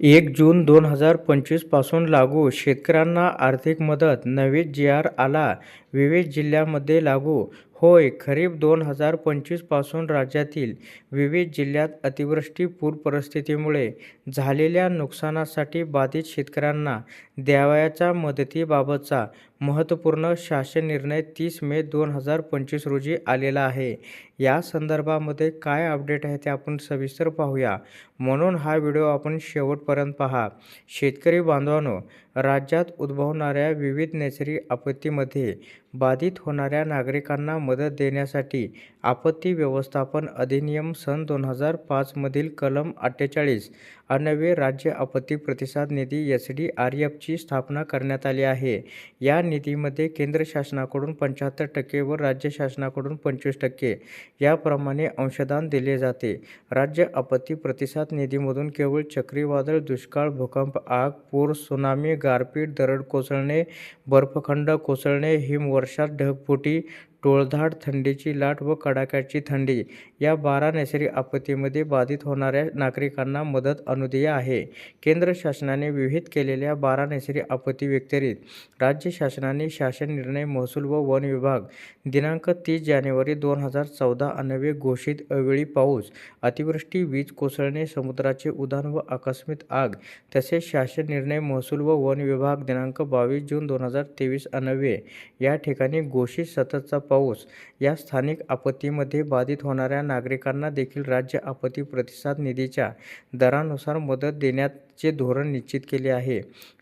एक जून दोन हजार पंचवीसपासून लागू. शेतकऱ्यांना आर्थिक मदत. नवे जी आर आला. विविध जिल्ह्यांमध्ये लागू. होय खरीप दोन हजार पंचवीसपासून राज्यातील विविध जिल्ह्यात अतिवृष्टी पूर परिस्थितीमुळे झालेल्या नुकसानासाठी बाधित शेतकऱ्यांना द्यावयाच्या मदतीबाबतचा महत्त्वपूर्ण शासन निर्णय तीस मे दोन हजार पंचवीस रोजी आलेला आहे. या संदर्भामध्ये काय अपडेट आहे ते आपण सविस्तर पाहूया. म्हणून हा व्हिडिओ आपण शेवटपर्यंत पहा. शेतकरी बांधवांनो राज्यात उद्भवणाऱ्या विविध नैसर्गिक आपत्तीमध्ये बाधित होणाऱ्या नागरिकांना मदत देण्यासाठी आपत्ती व्यवस्थापन अधिनियम सन दोन हजार पाचमधील कलम अठ्ठेचाळीस अनवे राज्य आपत्ती प्रतिसाद निधी एस डी आर एफची स्थापना करण्यात आली आहे. या निधीमध्ये केंद्र शासनाकडून पंच्याहत्तर टक्के व राज्य शासनाकडून पंचवीस टक्के याप्रमाणे अंशदान दिले जाते. राज्य आपत्ती प्रतिसाद निधीमधून केवळ चक्रीवादळ दुष्काळ भूकंप आग पूर सुनामी गारपीट दरड कोसळणे बर्फखंड कोसळणे हिमवर्षात ढगफुटी टोळधाड थंडीची लाट व कडाक्याची थंडी या बारा नैसर्गिक आपत्तीमध्ये बाधित होणाऱ्या नागरिकांना मदत अनुदेय आहे. केंद्र शासनाने विहित केलेल्या बारा नैसर्गिक आपत्ती व्यतिरिक्त राज्य शासनाने शासन निर्णय महसूल व वन विभाग दिनांक तीस जानेवारी दोन हजार चौदा अनवे घोषित अवेळी पाऊस अतिवृष्टी वीज कोसळणे समुद्राचे उधाण व आकस्मिक आग तसेच शासन निर्णय महसूल व वन विभाग दिनांक बावीस जून दोन हजार तेवीस अनवे या ठिकाणी घोषित सततचा पाऊस. या स्थानिक आपत्तीमध्ये बाधित होणाऱ्या नागरिकांना देखील राज्य आपत्ती प्रतिसाद निधीच्या दरानुसार मदत देण्यात चे धोरण निश्चित केले आहे.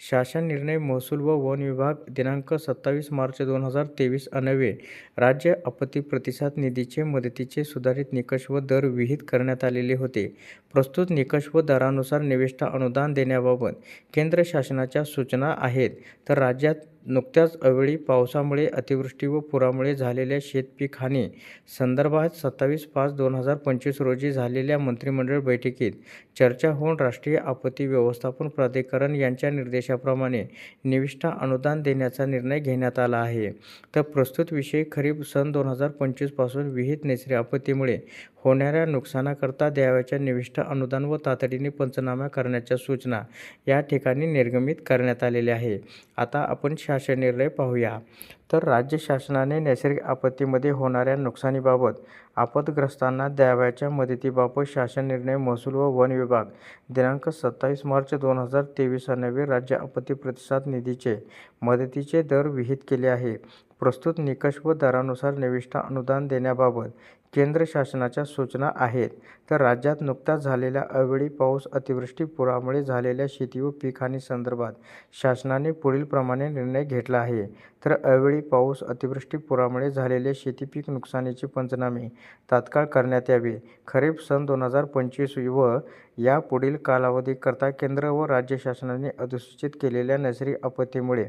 शासन निर्णय महसूल व वन विभाग दिनांक सत्तावीस मार्च दोन हजार तेवीस अनवे राज्य आपत्ती प्रतिसाद निधीचे मदतीचे सुधारित निकष व दर विहित करण्यात आलेले होते. प्रस्तुत निकष व दरानुसार निविष्ठा अनुदान देण्याबाबत केंद्र शासनाच्या सूचना आहेत. तर राज्यात नुकत्याच अवेळी पावसामुळे अतिवृष्टी व पुरामुळे झालेल्या शेतपीक हानी संदर्भात सत्तावीस पाच दोन हजार पंचवीस रोजी झालेल्या मंत्रिमंडळ बैठकीत चर्चा होऊन राष्ट्रीय आपत्ती व्यवस्थापन प्राधिकरण यांच्या निर्देशाप्रमाणे निविष्ठा अनुदान देण्याचा निर्णय घेण्यात आला आहे. तर प्रस्तुत विषय खरीप सन दोन हजार पंचवीसपासून विहित नैसर्गिक आपत्तीमुळे होणाऱ्या नुकसानाकरता द्यावयाच्या निविष्ट अनुदान व तातडीने पंचनामा करण्याच्या सूचना या ठिकाणी निर्गमित करण्यात आलेल्या आहे आता आपण शासन निर्णय पाहूया. तर राज्य शासनाने नैसर्गिक आपत्तीमध्ये होणाऱ्या नुकसानीबाबत आपदग्रस्तांना द्यावयाच्या मदतीबाबत शासन निर्णय महसूल व वन विभाग दिनांक सत्तावीस मार्च दोन हजार तेवीस अन्वये राज्य आपत्ती प्रतिसाद निधीचे मदतीचे दर विहित केले आहे. प्रस्तुत निकष व दरानुसार निविष्ठा अनुदान देण्याबाबत केंद्र शासनाच्या सूचना आहेत. तर राज्यात नुकताच झालेल्या अवेळी पाऊस अतिवृष्टी पुरामुळे झालेल्या शेती व पीक संदर्भात शासनाने पुढीलप्रमाणे निर्णय घेतला आहे. तर अवेळी पाऊस अतिवृष्टी पुरामुळे झालेल्या शेती पीक नुकसानीचे पंचनामे तात्काळ करण्यात यावे. खरीप सन दोन हजार पंचवीस व या पुढील कालावधीकरता केंद्र व राज्य शासनाने अधिसूचित केलेल्या नैसर्गिक आपत्तीमुळे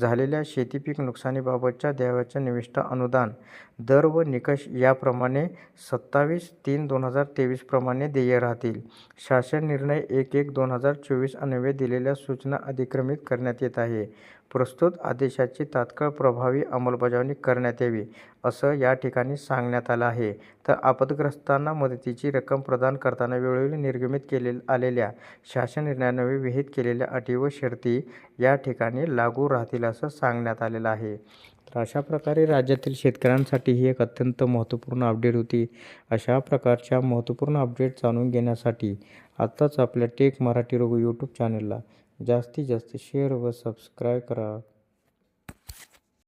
झालेल्या शेती पीक नुकसानीबाबतच्या द्यावयाच्या निविष्ठा अनुदान दर व निकष याप्रमाणे सत्तावीस तीन दोन हजार तेवीसप्रमाणे देय राहतील. शासन निर्णय एक एक दोन हजार चोवीस अन्वये दिलेल्या सूचना अधिक्रमित करण्यात येत आहे. प्रस्तुत आदेशाची तात्काळ प्रभावी अंमलबजावणी करण्यात यावी असं या ठिकाणी सांगण्यात आलं आहे. तर आपदग्रस्तांना मदतीची रक्कम प्रदान करताना वेळोवेळी निर्गमित केले आलेल्या शासन निर्णयान्वये विहित केलेल्या अटी व शर्ती या ठिकाणी लागू राहतील असं सांगण्यात आलेलं आहे. तर अशा प्रकारे राज्यातील शेतकऱ्यांसाठी ही एक अत्यंत महत्त्वपूर्ण अपडेट होती. अशा प्रकारच्या महत्त्वपूर्ण अपडेट जाणून घेण्यासाठी आत्ताच आपल्या टेक मराठी रोग यूट्यूब चॅनलला जास्तीत जास्त शेअर व सबस्क्राईब करा.